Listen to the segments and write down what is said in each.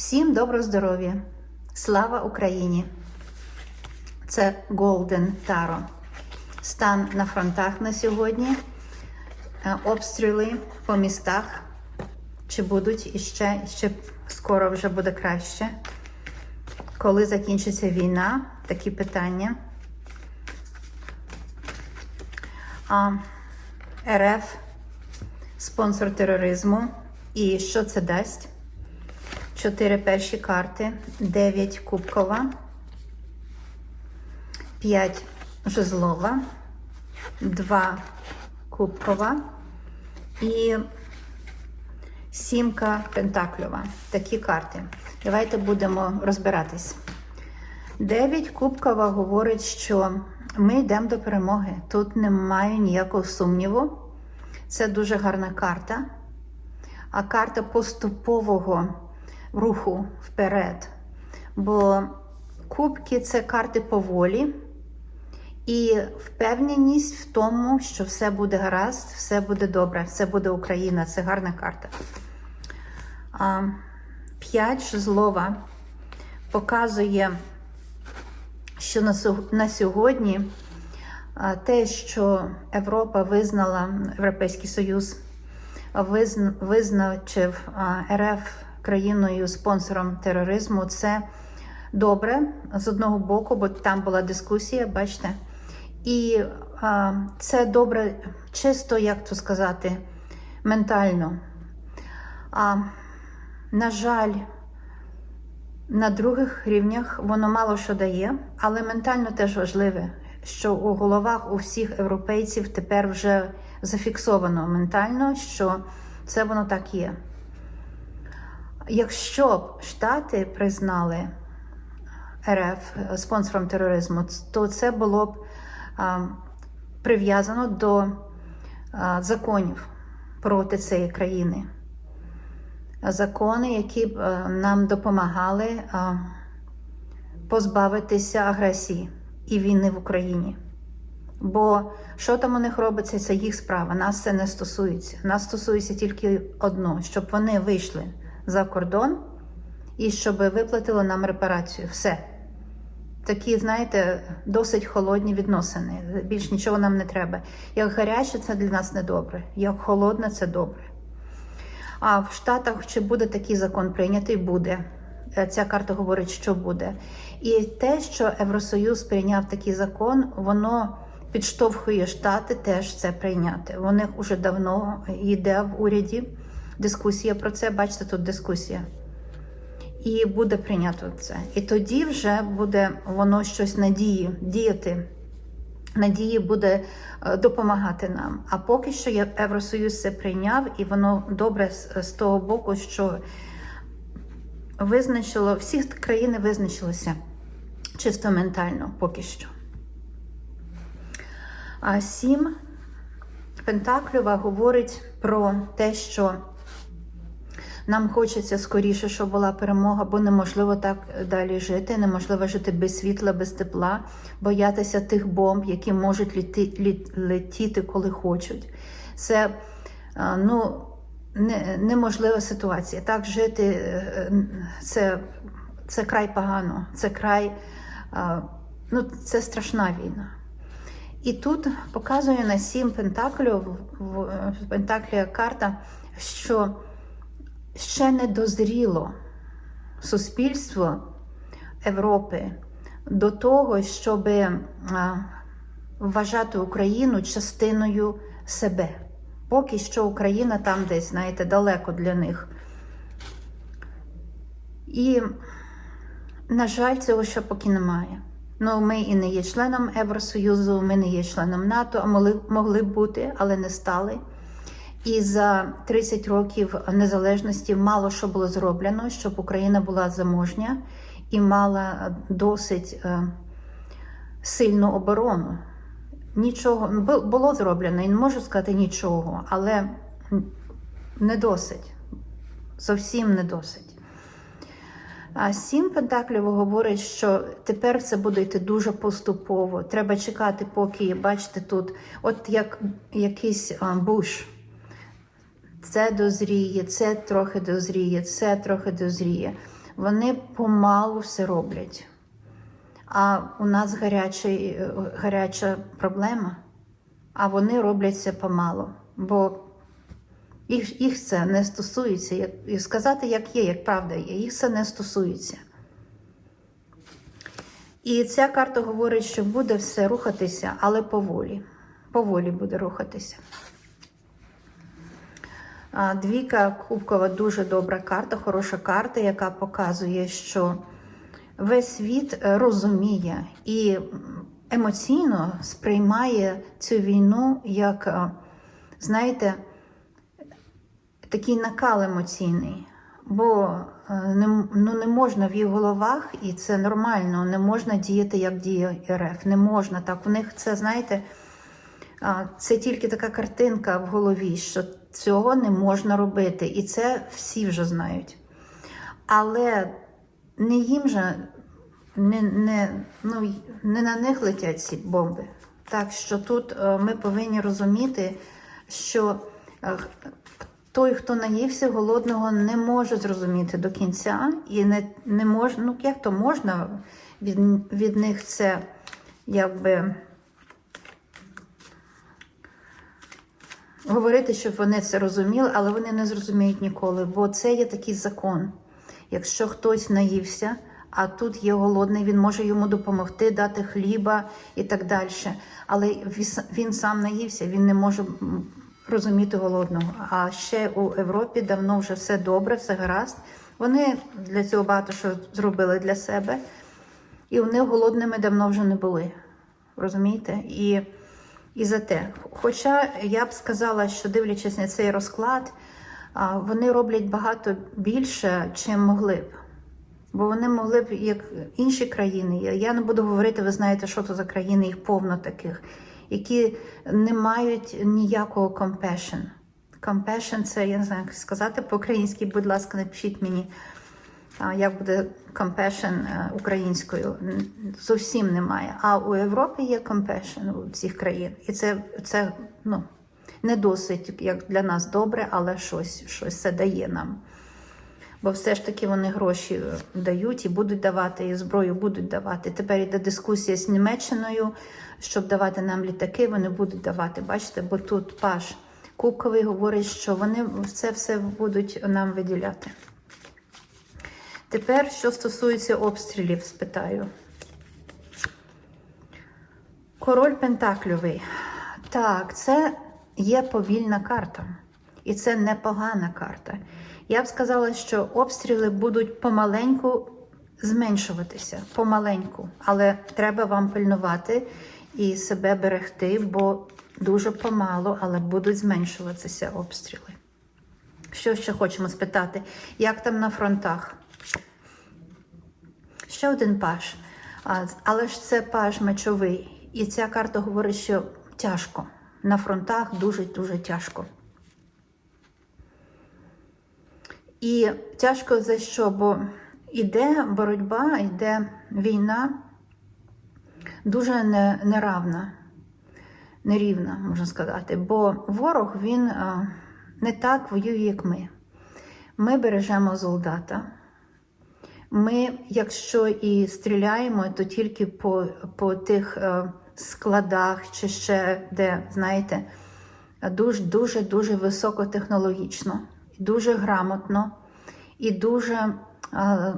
Всім доброго здоров'я! Слава Україні! Це Golden Taro. Стан на фронтах на сьогодні. Е, Обстріли по містах. Чи будуть іще, ще скоро вже буде краще. Коли закінчиться війна? Такі питання. А, РФ спонсор тероризму. І що це дасть? Чотири перші карти, 9 кубкова, 5 жезлова, 2 кубкова і сімка пентакльова. Такі карти. Давайте будемо розбиратись. 9 кубкова говорить, що ми йдемо до перемоги. Тут немає ніякого сумніву. Це дуже гарна карта. А карта поступового руху вперед. Бо кубки це карти поволі і впевненість в тому, що все буде гаразд, все буде добре, все буде Україна. Це гарна карта. П'ять жезлова показує, що на, сьогодні те, що Європа визнала, Європейський Союз визначив РФ країною спонсором тероризму, це добре з одного боку, бо там була дискусія, бачите. І а, це добре, чисто, як то сказати, ментально. А, на жаль, на других рівнях воно мало що дає, але ментально теж важливе, що у головах у всіх європейців тепер вже зафіксовано ментально, що це воно так є. Якщо б Штати признали РФ спонсором тероризму, то це було б прив'язано до законів проти цієї країни. Закони, які б нам допомагали позбавитися агресії і війни в Україні. Бо що там у них робиться, це їх справа. Нас це не стосується. Нас стосується тільки одно, щоб вони вийшли за кордон і щоб виплатили нам репарацію. Все. Такі, знаєте, досить холодні відносини. Більш нічого нам не треба. Як гаряче, це для нас не добре. Як холодне, це добре. А в Штатах чи буде такий закон прийнятий? Буде. Е, Ця карта говорить, що буде. І те, що Євросоюз прийняв такий закон, воно підштовхує Штати теж це прийняти. У них уже давно йде в уряді дискусія про це. Бачите, тут дискусія. І буде прийнято це. І тоді вже буде воно щось надії, діяти. Надії буде е, допомагати нам. А поки що Євросоюз це прийняв, і воно добре з, того боку, що визначило, всі країни визначилися чисто ментально поки що. А сім Пентаклюва говорить про те, що нам хочеться скоріше, щоб була перемога, бо неможливо так далі жити. Неможливо жити без світла, без тепла, боятися тих бомб, які можуть літи, лі- летіти, коли хочуть. Це ну, не, неможлива ситуація. Так жити е, це, це край погано, це край, ну, це страшна війна. І тут показує на сім пентаклів в пентаклі карта, що ще не дозріло суспільство Європи до того, щоб вважати Україну частиною себе. Поки що Україна там десь, знаєте, далеко для них. І, на жаль, цього ще поки немає. Ну, ми і не є членом Євросоюзу, ми не є членом НАТО, а могли, могли б бути, але не стали. І за 30 років незалежності мало що було зроблено, щоб Україна була заможня і мала досить е, сильну оборону. Нічого бу- було зроблено, і не можу сказати нічого, але не досить. Зовсім не досить. А сім пентаклів говорить, що тепер це буде йти дуже поступово. Треба чекати, поки бачите тут, от як якийсь буш. Це дозріє, це трохи дозріє, це трохи дозріє. Вони помалу все роблять. А у нас гарячий, гаряча проблема, а вони роблять це помалу. Бо їх, їх це не стосується. І сказати, як є, як правда є, їх це не стосується. І ця карта говорить, що буде все рухатися, але поволі. Поволі буде рухатися. Двійка кубкова дуже добра карта, хороша карта, яка показує, що весь світ е, розуміє і емоційно сприймає цю війну як, е, знаєте, такий накал емоційний. Бо е, не, ну, не можна в їх головах, і це нормально, не можна діяти, як діє РФ. Не можна так. У них це, знаєте, Це тільки така картинка в голові, що цього не можна робити, і це всі вже знають. Але не їм же, не, не, ну, не на них летять ці бомби. Так що тут е, ми повинні розуміти, що е, той, хто наївся голодного, не може зрозуміти до кінця, і не, не може, ну як то можна від, від них це якби. Говорити, щоб вони це розуміли, але вони не зрозуміють ніколи, бо це є такий закон. Якщо хтось наївся, а тут є голодний, він може йому допомогти, дати хліба і так далі. Але він сам наївся, він не може розуміти голодного. А ще у Європі давно вже все добре, все гаразд. Вони для цього багато що зробили для себе, і вони голодними давно вже не були. Розумієте? І і за те. Хоча я б сказала, що дивлячись на цей розклад, вони роблять багато більше, чим могли б. Бо вони могли б, як інші країни, я- не буду говорити, ви знаєте, що це за країни, їх повно таких, які не мають ніякого compassion. Compassion – це, я не знаю, як сказати по-українськи, будь ласка, напишіть мені, як буде compassion е, українською. Зовсім немає. А у Європі є compassion у цих країн. І це, це ну, не досить, як для нас добре, але щось, щось це дає нам. Бо все ж таки вони гроші е, дають і будуть давати, і зброю будуть давати. Тепер йде дискусія з Німеччиною, щоб давати нам літаки, вони будуть давати. Бачите, бо тут Паш Кубковий говорить, що вони це все будуть нам виділяти. Тепер, що стосується обстрілів, спитаю. Король Пентакльовий. Так, це є повільна карта. І це непогана карта. Я б сказала, що обстріли будуть помаленьку зменшуватися. Помаленьку. Але треба вам пильнувати і себе берегти, бо дуже помало, але будуть зменшуватися обстріли. Що ще хочемо спитати? Як там на фронтах? Ще один паж. Але ж це паж мечовий. І ця карта говорить, що тяжко. На фронтах дуже-дуже тяжко. І тяжко за що? Бо іде боротьба, йде війна дуже неравна, нерівна, можна сказати. Бо ворог він не так воює, як ми. Ми бережемо солдата. Ми, якщо і стріляємо, то тільки по, по тих е, складах чи ще де, знаєте, дуже дуже високотехнологічно, дуже грамотно і дуже е,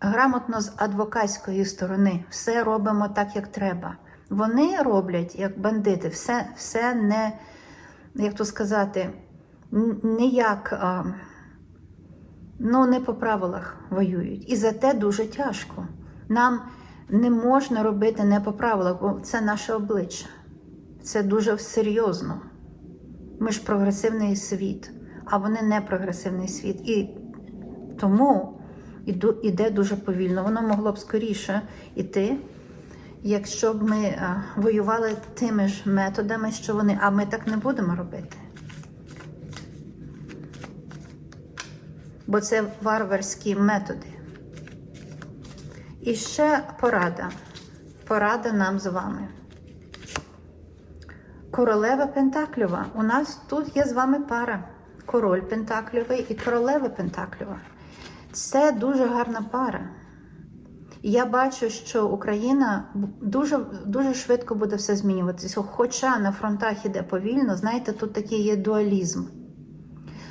грамотно з адвокатської сторони. Все робимо так, як треба. Вони роблять як бандити, все, все не, як то сказати, н- не як. е, ну не по правилах воюють. І за те дуже тяжко. Нам не можна робити не по правилах, бо це наше обличчя. Це дуже серйозно. Ми ж прогресивний світ, а вони не прогресивний світ. І тому іде дуже повільно. Воно могло б скоріше йти, якщо б ми е, воювали тими ж методами, що вони, а ми так не будемо робити. Бо це варварські методи. І ще порада. Порада нам з вами. Королева Пентакльова. У нас тут є з вами пара. Король Пентакльовий і королева Пентакльова. Це дуже гарна пара. Я бачу, що Україна дуже, дуже швидко буде все змінюватися. Хоча на фронтах іде повільно, знаєте, тут такий є дуалізм.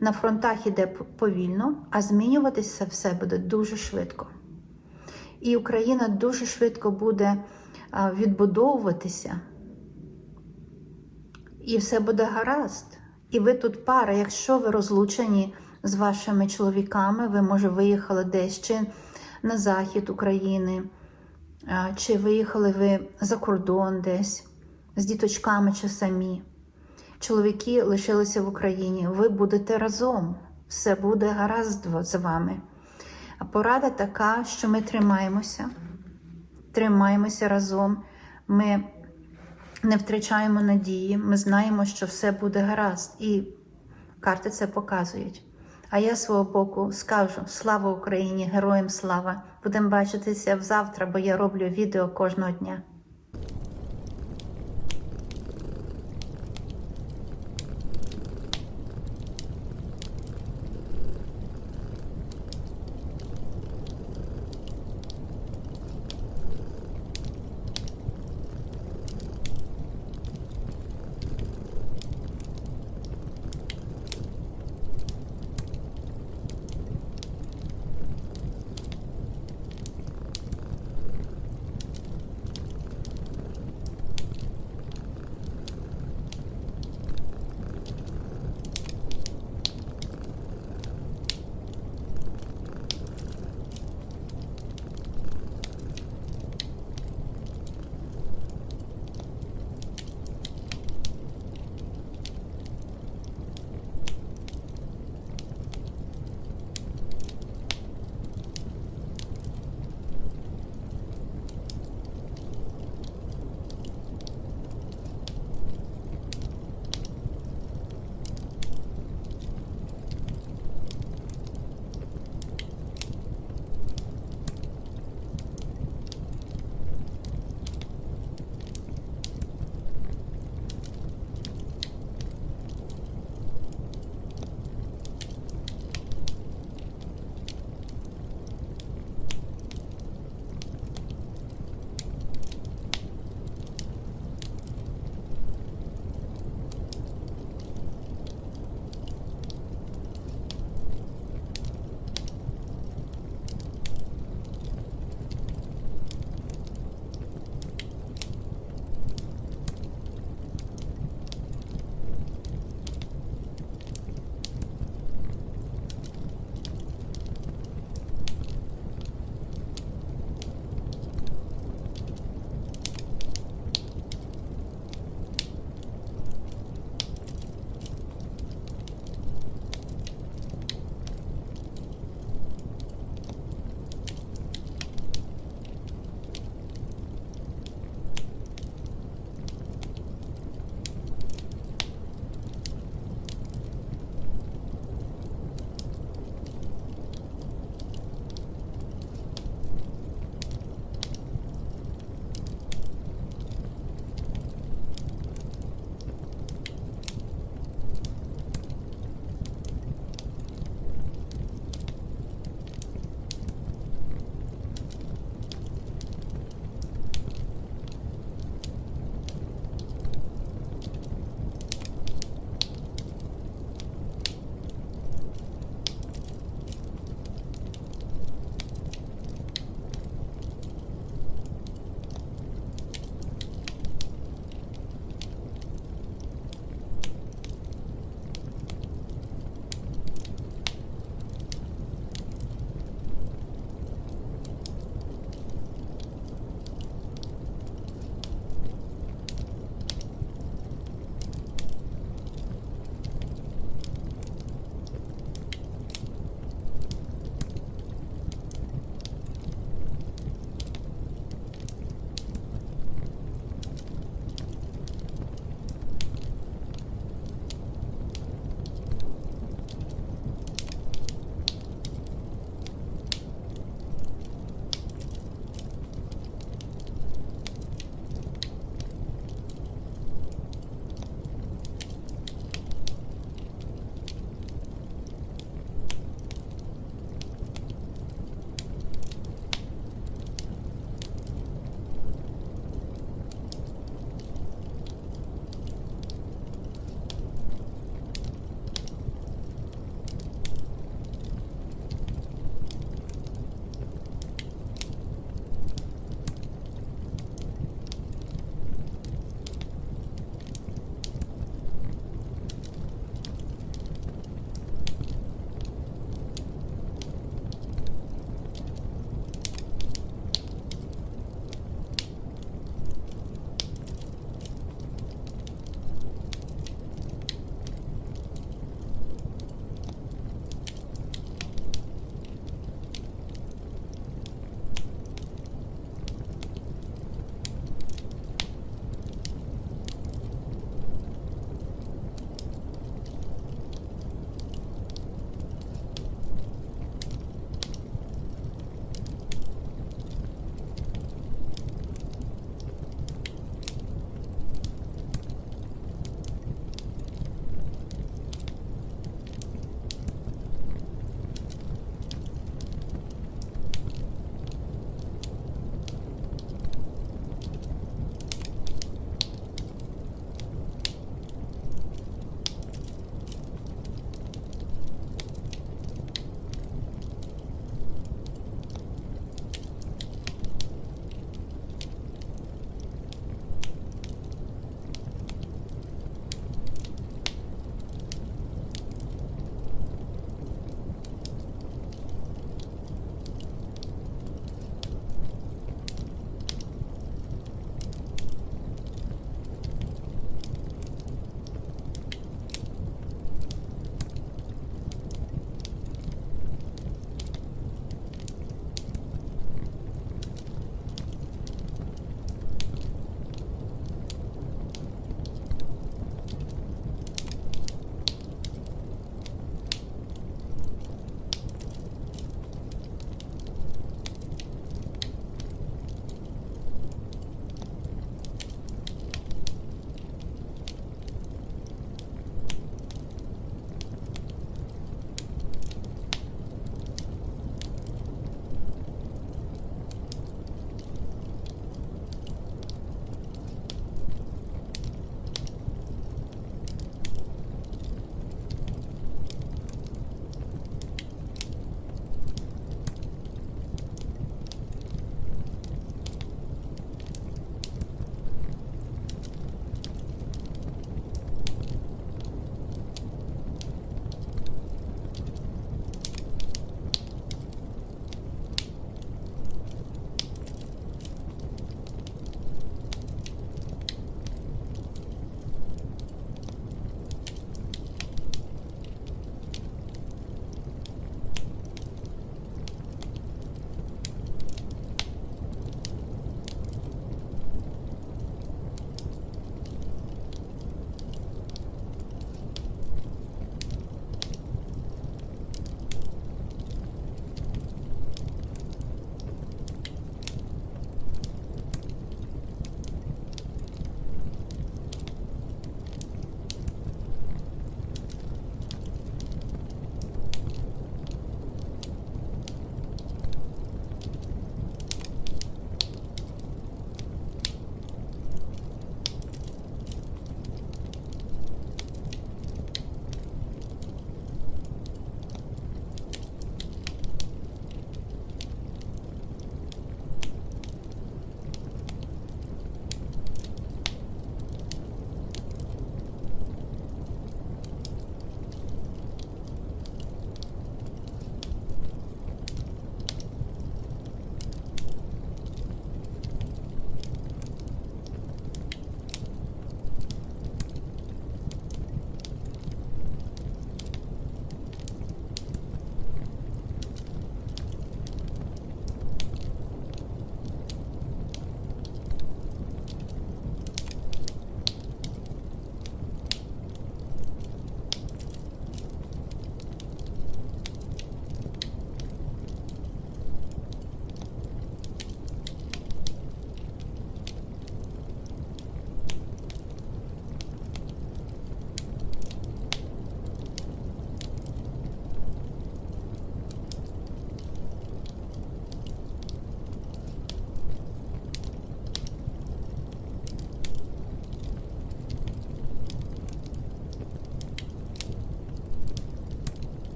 На фронтах іде повільно, а змінюватися все буде дуже швидко. І Україна дуже швидко буде відбудовуватися, і все буде гаразд. І ви тут пара, якщо ви розлучені з вашими чоловіками, ви, може, виїхали десь чи на захід України, чи виїхали ви за кордон десь з діточками чи самі. Чоловіки лишилися в Україні, ви будете разом, все буде гаразд з вами. А порада така, що ми тримаємося, тримаємося разом, ми не втрачаємо надії, ми знаємо, що все буде гаразд, і карти це показують. А я свого боку скажу: слава Україні, героям слава! Будемо бачитися завтра, бо я роблю відео кожного дня.